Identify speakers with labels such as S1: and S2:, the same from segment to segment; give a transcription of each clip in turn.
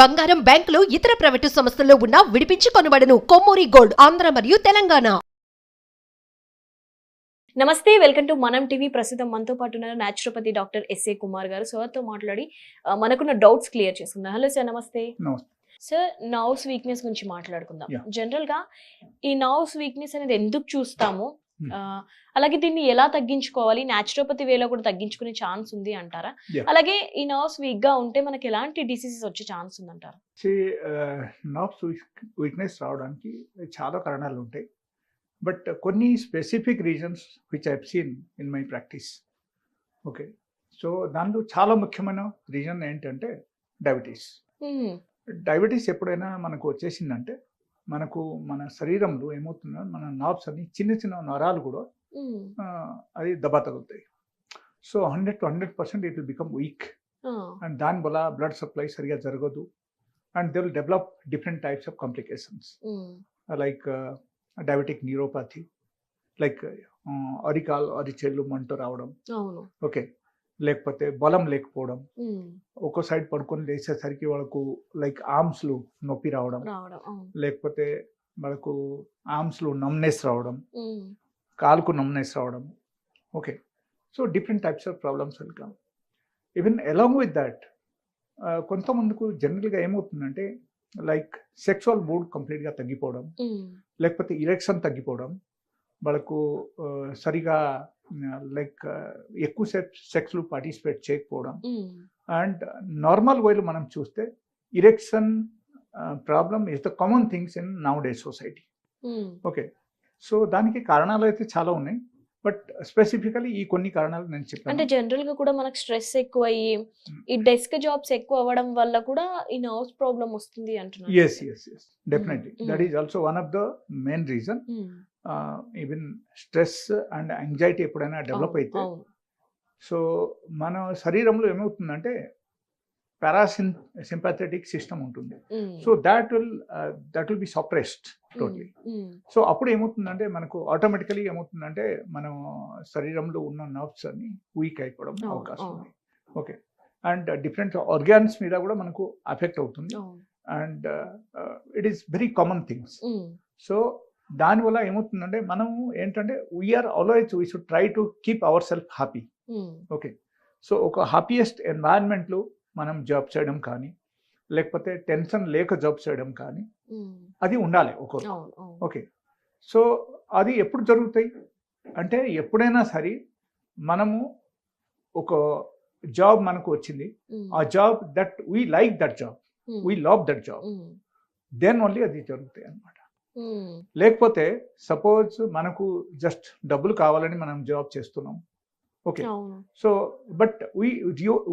S1: బంగారం బ్యాంకులు ఇతర ప్రైవేటు సంస్థల్లో ఉన్న విడిపించి కొనబడను కొమ్మూరి గోల్డ్ ఆంధ్ర మరియు తెలంగాణ.
S2: నమస్తే వెల్కమ్ టు మనం టీవీ. ప్రస్తుతం మనతో పాటు ఉన్నారు న్యాచురోపతి డాక్టర్ ఎస్ఏ కుమార్ గారు. సార్తో మాట్లాడి మనకున్న డౌట్స్ క్లియర్ చేసుకుందాం. హలో సార్ నమస్తే.
S3: నమస్తే.
S2: సార్ నర్వ్స్ వీక్నెస్ గురించి మాట్లాడుకుందాం. జనరల్గా ఈ నర్వ్స్ వీక్నెస్ అనేది ఎందుకు చూస్తాము? అలాగే దీన్ని ఎలా తగ్గించుకోవాలి? న్యాచురోపతి వేలో కూడా తగ్గించుకునే ఛాన్స్ ఉంది అంటారా. అలాగే ఈ నర్వ్స్ వీక్గా ఉంటే మనకి ఎలాంటి డిసీజెస్ వచ్చే ఛాన్స్ ఉంది అంటారా
S3: నర్వ్స్ వీక్నెస్ రావడానికి చాలా కారణాలు ఉంటాయి. బట్ కొన్ని specific reasons which I seen in my practice okay. So దానిలో చాలా ముఖ్యమైన రీజన్ ఏంటంటే డయాబెటీస్. డయాబెటీస్ ఎప్పుడైనా మనకు వచ్చేసిందంటే మనకు మన శరీరంలో ఏమవుతుందో మన నర్వ్స్ అన్ని చిన్న చిన్న నరాలు కూడా అది దెబ్బ తగులుతాయి. So hundred to hundred percent it will become weak. And దానివల్ల బ్లడ్ సప్లై సరిగా జరగదు. And they will develop different types of complications. Like diabetic neuropathy like అరికాల్ అరిచెల్లు మంట రావడం. ఓకే. లేకపోతే బలం లేకపోవడం. ఒక్కో సైడ్ పడుకొని లేచేసరికి వాళ్ళకు లైక్ ఆర్మ్స్లు నొప్పి రావడం లేకపోతే వాళ్ళకు ఆర్మ్స్లో నమ్నెస్ రావడం. కాలుకు నమ్నెస్ రావడం okay so different types of problems welcome even along with that కొంతమందికి జనరల్గా ఏమవుతుందంటే లైక్ సెక్సువల్ మూడ్ కంప్లీట్గా తగ్గిపోవడం. లేకపోతే ఇరెక్షన్ తగ్గిపోవడం వాళ్ళకు సరిగా లైక్ ఎక్కువ సెక్స్లు పార్టిసిపేట్ చేయకపోవడం. అండ్ నార్మల్ వేలో మనం చూస్తే erection problem is the common things in now day
S2: society.
S3: Okay so దానికి కారణాలు అయితే చాలా ఉన్నాయి బట్ స్పెసిఫికలీ ఈ కొన్ని కారణాలు నేను
S2: అంటే
S3: చెప్పాను.
S2: జనరల్గా కూడా మనకు స్ట్రెస్ ఎక్కువ అయ్యి ఈ డెస్క్ జాబ్స్ ఎక్కువ అవ్వడం వల్ల కూడా ఈ నర్వ్స్ ప్రాబ్లం వస్తుంది అంటున్నారు.
S3: Yes yes
S2: yes
S3: definitely. That is also one of the main
S2: reason.
S3: Even stress and anxiety ఎప్పుడైనా డెవలప్ అయితే. సో మన శరీరంలో ఏమవుతుందంటే పారాసిన్ సింపాథెటిక్ సిస్టమ్ ఉంటుంది. So that will that will be suppressed
S2: totally.
S3: So అప్పుడు ఏమవుతుందంటే మనకు ఆటోమేటికలీ ఏమవుతుందంటే మనం శరీరంలో ఉన్న నర్వ్స్ అన్ని వీక్ అయిపోవడం అవకాశం. ఉంది ఓకే అండ్ డిఫరెంట్ ఆర్గాన్స్ మీద కూడా మనకు అఫెక్ట్ అవుతుంది. And it is very common
S2: things.
S3: So దానివల్ల ఏమవుతుందంటే మనం ఏంటంటే we're always we should try to keep our self
S2: happy.
S3: Okay so ఒక హ్యాపీయెస్ట్ ఎన్వైరన్మెంట్లో మనం జాబ్ చేయడం కానీ లేకపోతే టెన్షన్ లేక జాబ్ చేయడం కానీ. అది ఉండాలి ఒకరు
S2: అవును.
S3: ఓకే సో అది ఎప్పుడు జరుగుతాయి అంటే ఎప్పుడైనా సరే మనము ఒక జాబ్ మనకు వచ్చింది. ఆ job that we like
S2: that
S3: job. We love that
S2: job.
S3: Then only అది జరుగుతాయి అన్నమాట
S2: Hmm.
S3: లేకపోతే సపోజ్ మనకు జస్ట్ డబ్బులు కావాలని మనం జాబ్ చేస్తున్నాం okay. So but we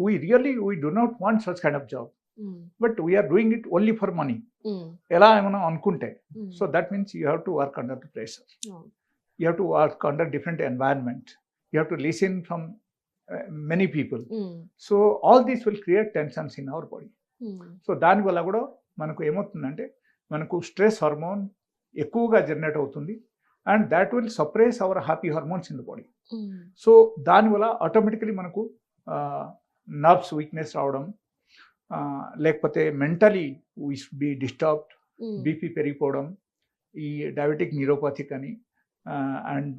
S3: we really we do not want such kind
S2: of
S3: job. But we're doing it only for
S2: money.
S3: ఎలా మనం అనుకుంటే. So that means you have to work under the pressure
S2: అవును.
S3: you have to work under different environment you have to listen from uh, many people
S2: Hmm.
S3: so all this will create tensions in our body
S2: Hmm.
S3: So దానివల్ల కూడా మనకు ఏమవుతుందంటే మనకు stress hormone ఎక్కువగా generate అవుతుంది and that will suppress our happy hormones in the
S2: body.
S3: So దానివల్ల automatically మనకు nerves weakness రావడం లేకపోతే mentally we be disturbed
S2: Hmm.
S3: BP పెరిగిపోవడం ఈ డయాబెటిక్ న్యూరోపతి కానీ and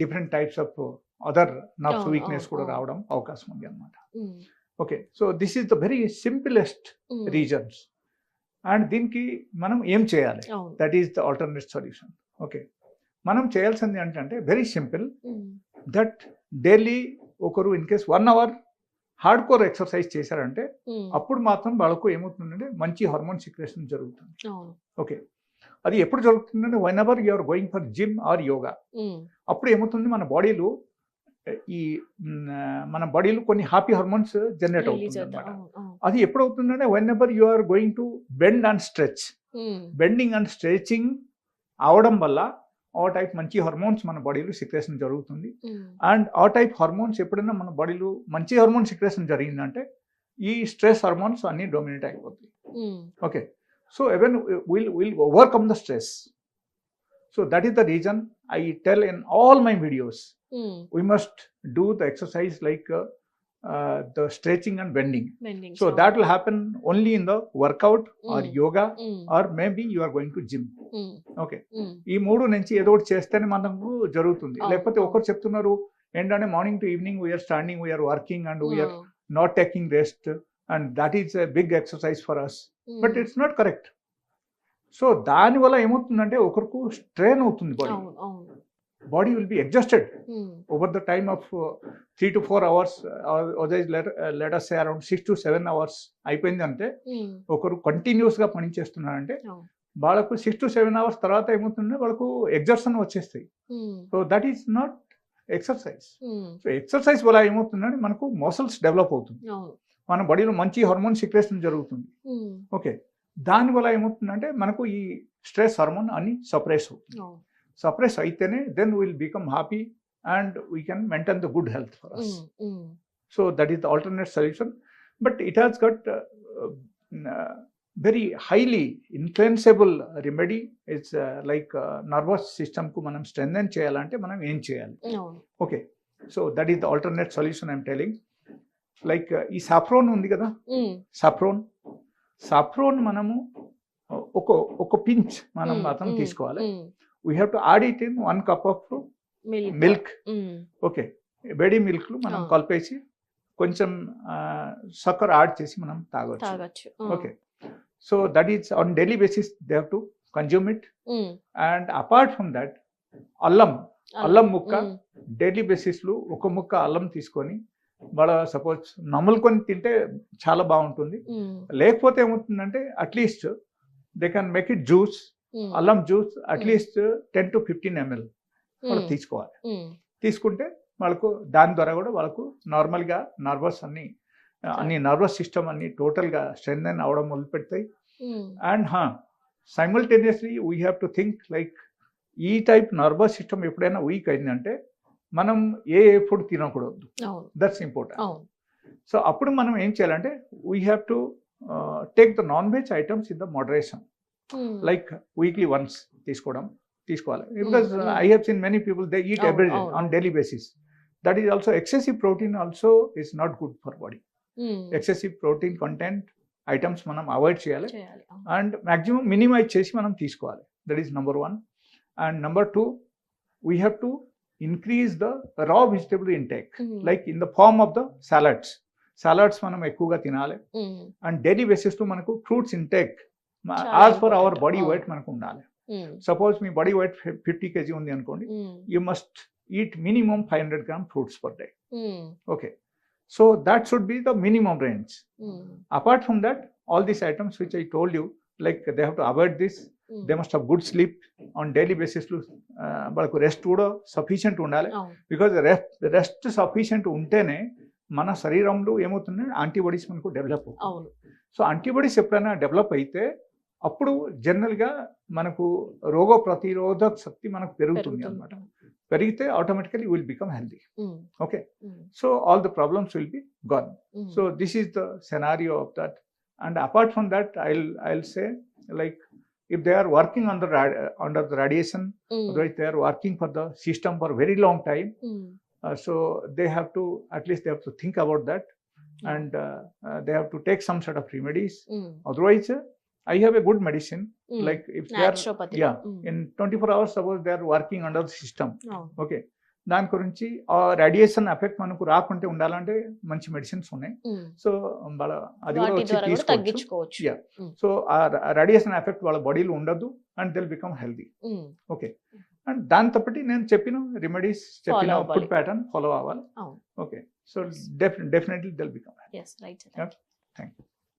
S3: different types of
S2: other
S3: nerves
S2: weakness
S3: కూడా
S2: అవును.
S3: రావడం అవకాశం ఉంది అనమాట
S2: Hmm.
S3: Okay so this is the very simplest
S2: Hmm.
S3: Reasons and దీనికి మనం ఏం చేయాలి. That is the alternate solution okay మనం చేయాల్సింది ఏంటంటే వెరీ సింపుల్. దట్ డైలీ ఒకరు in case one hour hard core exercise చేశారంటే
S2: Hmm.
S3: అప్పుడు మాత్రం వాళ్ళకు ఏమవుతుందంటే మంచి హార్మోన్ సిక్రేషన్ జరుగుతుంది. ఓకే అది ఎప్పుడు జరుగుతుందంటే whenever you're going for gym or
S2: yoga.
S3: అప్పుడు ఏమవుతుంది మన బాడీలో ఈ మ్, మన బాడీలో కొన్ని హ్యాపీ హార్మోన్స్ జనరేట్ అవుతుంది
S2: అవుతా-
S3: అనమాట. అది ఎప్పుడు అవుతుందంటే whenever you are going to bend and
S2: stretch.
S3: Bending and stretching అవడం వల్ల ఆ టైప్ మంచి హార్మోన్స్ మన బాడీలో సిక్రేషన్ జరుగుతుంది. అండ్ ఆ టైప్ హార్మోన్స్ ఎప్పుడైనా మన బాడీలో మంచి హార్మోన్ సిక్రేషన్ జరిగిందంటే ఈ స్ట్రెస్ హార్మోన్స్ అన్ని డొమినేట్ అయిపోతాయి. Okay so even will will overcome the stress so that is the reason I tell in all my videos we must do the exercise like uh, the stretching and bending.
S2: Bending.
S3: So that will happen only in the workout or
S2: Mm.
S3: yoga
S2: Mm,
S3: or maybe you are going to gym.
S2: mm,
S3: Okay.
S2: mm.
S3: ఈ మూడు నుంచి ఏదో ఒకటి చేస్తేనే మనకు జరుగుతుంది లేకపోతే. ఒకరు చెప్తున్నారు ఏంటంటే morning to evening we're standing we're working and
S2: we're
S3: not taking rest and that is a big exercise for us but
S2: mm.
S3: It's not correct so దానివల్ల ఏమవుతుందంటే ఒకరికి స్ట్రెయిన్ అవుతుంది
S2: body
S3: body will be exhausted
S2: Mm,
S3: over the time of three to four hours letters around six to seven hours అయిపోయింది అంటే
S2: mm.
S3: ఒకరు కంటిన్యూస్గా పని చేస్తున్నారంటే
S2: అవును.
S3: వాళ్ళకు సిక్స్ టు సెవెన్ అవర్స్ తర్వాత ఏమవుతుందంటే వాళ్ళకు ఎగ్జర్షన్ వచ్చేస్తాయి. So that is not
S2: exercise.
S3: So exercise వల్ల ఏమవుతుందంటే మనకు మసిల్స్ డెవలప్ అవుతుంది.
S2: అవును
S3: మన బాడీలో మంచి హార్మోన్ సిక్రేషన్ జరుగుతుంది. ఓకే దానివల్ల ఏమవుతుందంటే మనకు ఈ స్ట్రెస్ హార్మోన్ అన్ని సప్రెస్ అవుతుంది.
S2: అవును
S3: సప్రెస్ అయితేనే then will become happy and we can maintain the good health
S2: for us.
S3: So that is the alternate solution but it has got very highly influenceable remedy it's like nervous సిస్టమ్కు మనం strengthen చేయాలంటే మనం ఏం చేయాలి okay so that is the alternate solution I'm telling like ఈ saffron ఉంది కదా? Saffron saffron మనము ఒక ఒక పించ్ మనం మాత్రం తీసుకోవాలి.
S2: mm.
S3: We have to add it in one cup of.
S2: Milk Mm,
S3: okay వేడి మిల్క్లు మనం
S2: Ah.
S3: కలిపేసి కొంచెం సక్కర్ యాడ్ చేసి మనం తాగొచ్చు. Okay so that is on daily basis they have to consume it
S2: Mm,
S3: and apart from that అల్లం అల్లం. ముక్క
S2: Mm,
S3: డైలీ బేసిస్లో ఒక ముక్క అల్లం తీసుకొని వాళ్ళ సపోజ్ నములుకొని తింటే చాలా బాగుంటుంది.
S2: Mm,
S3: లేకపోతే ఏమవుతుందంటే at least they can make it juice
S2: mm,
S3: అల్లం juice at least ten to fifteen ML
S2: వాళ్ళు
S3: తీసుకోవాలి. తీసుకుంటే వాళ్ళకు దాని ద్వారా కూడా వాళ్ళకు నార్మల్గా నర్వస్ అన్ని అన్ని నర్వస్ సిస్టమ్ అన్ని టోటల్గా స్ట్రెంగ్ అవడం మొదలు పెడతాయి అండ్ హా simultaneously we have to think like ఈ టైప్ నర్వస్ సిస్టమ్ ఎప్పుడైనా వీక్ అయిందంటే మనం ఏ ఏ ఫుడ్ తినకూడదు. దట్స్ ఇంపార్టెంట్ సో అప్పుడు మనం ఏం చేయాలంటే we have to take the non veg items in the
S2: moderation
S3: like weekly once తీసుకోవడం తీసుకోవాలి. Because. I have seen
S2: many
S3: people they
S2: eat
S3: every. On daily basis that is also excessive protein also is not good for
S2: body.
S3: Excessive protein content items మనం avoid చేయాలి. And maximum minimize చేసి మనం తీసుకోవాలి. That is number one and number two we have to increase the raw vegetable
S2: intake
S3: like in the form of the salads salads మనం ఎక్కువగా తినాలి. And daily బేసిస్లో మనకు fruits intake as
S2: per
S3: our.
S2: Body.
S3: Weight మనకు ఉండాలి. Suppose మీ body weight fifty KG ఉంది అనుకోండి you must eat minimum five hundred gram
S2: fruits
S3: per day okay so that should be the
S2: minimum
S3: range apart from that all these items which I told you like they have to avoid
S2: this.
S3: They must have good sleep on daily బేసిస్లో వాళ్ళకు rest కూడా sufficient ఉండాలి. Because rest rest sufficient ఉంటేనే మన శరీరంలో ఏమవుతుంది antibodies మనకు develop అవుతుంది. సో యాంటీబాడీస్ ఎప్పుడైనా డెవలప్ అయితే అప్పుడు జనరల్గా మనకు రోగ ప్రతిరోధక శక్తి మనకు పెరుగుతుంది అనమాట పెరిగితే automatically will become healthy
S2: Mm,
S3: okay
S2: mm,
S3: so all the problems will be gone
S2: mm.
S3: So this is the scenario of that and apart from that I I'll say like if they are working on the rad- uh, under the radiation
S2: Mm,
S3: otherwise they are working for the system for very long time
S2: mm,
S3: uh, so they have to at least they have to think about that and uh, uh, they have to take some sort of remedies
S2: mm,
S3: otherwise uh, i have a good medicine
S2: mm.
S3: like if they are yeah,
S2: Mm,
S3: in 24 hours suppose they are working under the system
S2: అవును.
S3: Okay దాని గురించి ఆ radiation effect మనకు రాకుంటే ఉండాలంటే మంచి medicines ఉన్నాయి
S2: Mm.
S3: So వాళ్ళ అది కూడా వచ్చి తీసుకోవచ్చు. సో ఆ రేడియేషన్ ఎఫెక్ట్ వాళ్ళ బాడీలో ఉండదు and they'll become healthy
S2: Mm,
S3: okay and దాని తప్పటి నేను చెప్పిన రెమెడీస్ చెప్పిన. ఫుడ్ ప్యాటర్న్ ఫాలో అవ్వాలి. Okay so definitely they'll become
S2: yes, right.
S3: Yeah. Thank
S2: you.